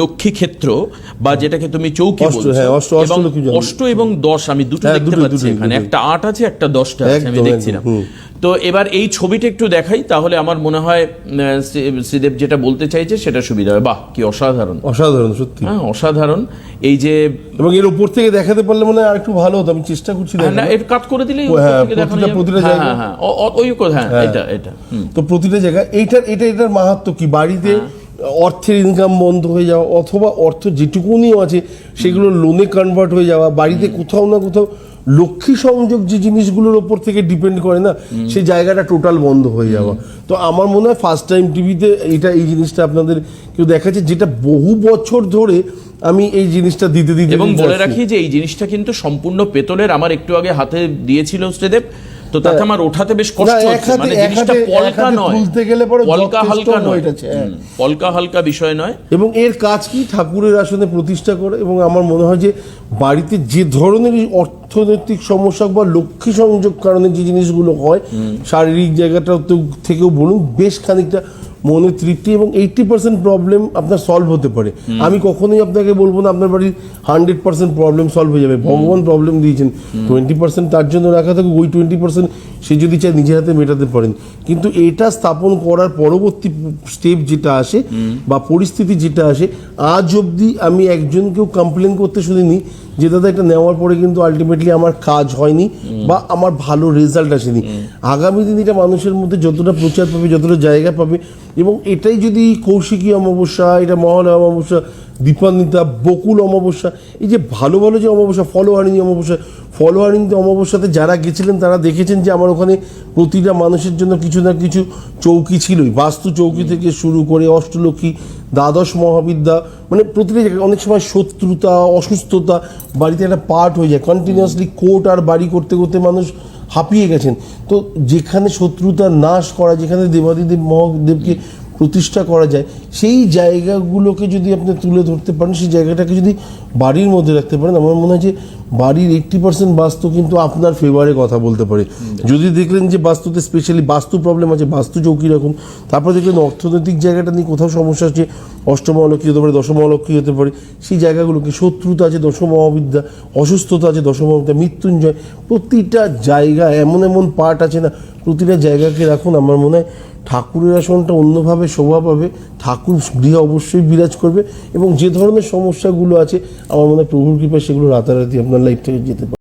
লক্ষ্মী ক্ষেত্র বা যেটাকে তুমি চৌকি অষ্ট, হ্যাঁ, এবং দশ আমি দুটো হ্যাঁ, দেখতে পাচ্ছি এখানে। একটা আট আছে একটা দশটা আছে আমি দেখছিলাম। তো এবার এই ছবিটা একটু দেখাই তাহলে আমার মনে হয় শ্রীদেব যেটা বলতে চাইছে সেটা সুবিধা হবে। বাহ কি অসাধারণ। অসাধারণ সত্যি। হ্যাঁ অসাধারণ। এই যে এবং এর উপর থেকে দেখাতে পারলে মনে হয় আর একটু ভালো হতো আমি চেষ্টা করছি হ্যাঁ, না এর কাট করে দিলেই প্রতিটা-। প্রতিটা হ্যাঁ, হ্যাঁ, ওই কথা হ্যাঁ এটা এটা তো প্রতিটা জায়গা এইটার এটা এটার মাহাত্ম কি? বাড়িতে অর্থের ইনকাম বন্ধ হয়ে যাওয়া অথবা অর্থ যেটুকুনি আছে সেগুলো লোনে কনভার্ট হয়ে যাওয়া বাড়িতে কোথাও না কোথাও লক্ষ্মী সংযোগ যে জিনিসগুলোর ওপর থেকে ডিপেন্ড করে না সেই জায়গাটা টোটাল বন্ধ হয়ে যাওয়া। তো আমার মনে হয় ফার্স্ট টাইম টিভিতে এটা এই জিনিসটা আপনাদের কেউ দেখাচ্ছে যেটা বহু বছর ধরে আমি এই জিনিসটা দিতে দিতে এবং বলে রাখি যে এই জিনিসটা কিন্তু সম্পূর্ণ পেতলের আমার একটু আগে হাতে দিয়েছিল শ্রীদেব। তো তাতে আমার ওঠাতে বেশ কষ্ট হচ্ছে মানে জিনিসটা পলকা নয়। তুলতে গেলে পরে পলকা হালকা নয়। হ্যাঁ। পলকা হালকা বিষয় নয়। এবং এর কাজ কি? ঠাকুরের আসনে প্রতিষ্ঠা করে এবং আমার মনে হয় যে বাড়িতে যে ধরনের অর্থনৈতিক সমস্যা বা লক্ষ্মী সংযোগ কারণে যে জিনিসগুলো হয় শারীরিক জায়গাটা তো- থেকেও বলুন বেশ খানিকটা মনে তৃপ্তি এবং এইটটি পার্সেন্ট প্রবলেম আপনার সলভ হতে পারে। আমি কখনোই আপনাকে বলব না আপনার বাড়ির হান্ড্রেড পার্সেন্ট প্রবলেম সলভ হয়ে যাবে। ভগবান প্রবলেম দিয়েছেন। টোয়েন্টি পার্সেন্ট তার জন্য রাখা থাকে ওই টোয়েন্টি পার্সেন্ট সে যদি চায় নিজের হাতে মেটাতে পারেন। কিন্তু এটা স্থাপন করার পরবর্তী স্টেপ যেটা আসে বা পরিস্থিতি যেটা আসে আজ অবধি আমি একজনকেও কমপ্লেন করতে শুনিনি যে দাদা এটা নেওয়ার পরে কিন্তু আলটিমেটলি আমার কাজ হয়নি বা আমার ভালো রেজাল্ট আসেনি। আগামী দিন এটা মানুষের মধ্যে যতটা প্রচার পাবে যতটা জায়গা পাবে এবং এটাই যদি কৌশিকী অমাবস্যা, এটা মহালয়া অমাবস্যা, দীপান্বিতা, বকুল অমাবস্যা, এই যে ভালো ভালো যে অমাবস্যা, ফলোহারিণী অমাবস্যা ফলোহারিণী অমাবস্যাতে যারা গেছিলেন, তারা দেখেছেন যে আমার ওখানে প্রতিটা মানুষের জন্য কিছু না কিছু চৌকি ছিলই। বাস্তু চৌকি থেকে শুরু করে অষ্টলক্ষ্মী, দ্বাদশ মহাবিদ্যা মানে প্রতিটা জায়গায় অনেক সময় শত্রুতা, অসুস্থতা, বাড়িতে একটা পার্ট হয়ে যায়। কন্টিনিউয়াসলি কোর্ট আর বাড়ি করতে করতে মানুষ হাঁপিয়ে গেছেন। তো যেখানে শত্রুতা নাশ করা যেখানে দেবাদিদেব মহাদেবকে প্রতিষ্ঠা করা যায়, সেই জায়গাগুলোকে যদি আপনি তুলে ধরতে পারেন, সেই জায়গাটাকে যদি বাড়ির মধ্যে রাখতে পারেন, আমার মনে হয় যে বাড়ির এইট্টি পার্সেন্ট বাস্তু কিন্তু আপনার ফেভারে কথা বলতে পারে। যদি দেখলেন যে বাস্তুতে স্পেশালি বাস্তু প্রবলেম আছে, বাস্তু চৌকি রাখুন, তারপরে দেখলেন অর্থনৈতিক জায়গাটা নিয়ে কোথাও সমস্যা আছে, অষ্টম অলক্ষী হতে পারে, দশম অলক্ষী হতে পারে, সেই জায়গাগুলোকে শত্রুতা আছে, দশম মহাবিদ্যা অসুস্থতা আছে, দশম মহাবিদ্যা মৃত্যুঞ্জয়, প্রতিটা জায়গা এমন এমন পার্ট আছে না, প্রতিটা জায়গাকে রাখুন, আমার মনে হয় ঠাকুরের আসনটা অন্যভাবে শোভা পাবে, ঠাকুর গৃহে অবশ্যই বিরাজ করবে এবং যে ধরনের সমস্যাগুলো আছে, আমার মনে হয় প্রভুর কৃপায় সেগুলো রাতারাতি আপনার লাইফ থেকে যেতে পারে।